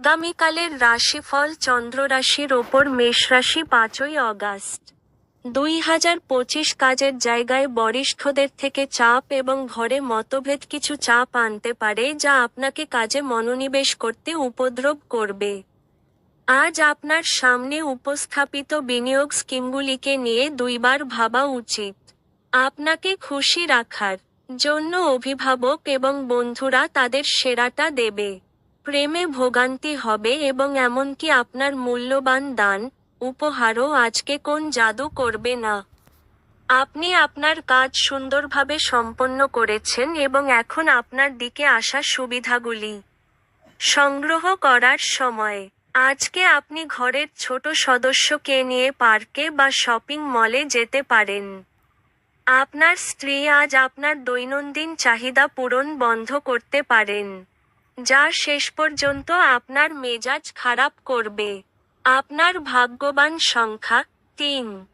আগামীকালের রাশিফল চন্দ্র রাশির ওপর মেষ রাশি পাঁচই অগাস্ট। দুই হাজার পঁচিশ কাজের জায়গায় বরিষ্ঠদের থেকে চাপ এবং ঘরে মতভেদ কিছু চাপ আনতে পারে যা আপনাকে কাজে মনোনিবেশ করতে উপদ্রব করবে। আজ আপনার সামনে উপস্থাপিত বিনিয়োগ স্কিমগুলিকে নিয়ে দুইবার ভাবা উচিত। আপনাকে খুশি রাখার জন্য অভিভাবক এবং বন্ধুরা তাদের সেরাটা দেবে। প্রেমে ভোগান্তি হবে এবং এমনকি আপনার মূল্যবান দান, উপহারও আজকে কোন জাদু করবে না। আপনি আপনার কাজ সুন্দরভাবে সম্পন্ন করেছেন এবং এখন আপনার দিকে আসা সুবিধাগুলি সংগ্রহ করার সময়। আজকে আপনি ঘরের ছোট সদস্যকে নিয়ে পার্কে বা শপিং মলে যেতে পারেন। আপনার স্ত্রী আজ আপনার দৈনন্দিন চাহিদা পূরণ বন্ধ করতে পারেন। যা শেষ পর্যন্ত আপনার মেজাজ খারাপ করবে। আপনার ভাগ্যবান সংখ্যা তিন।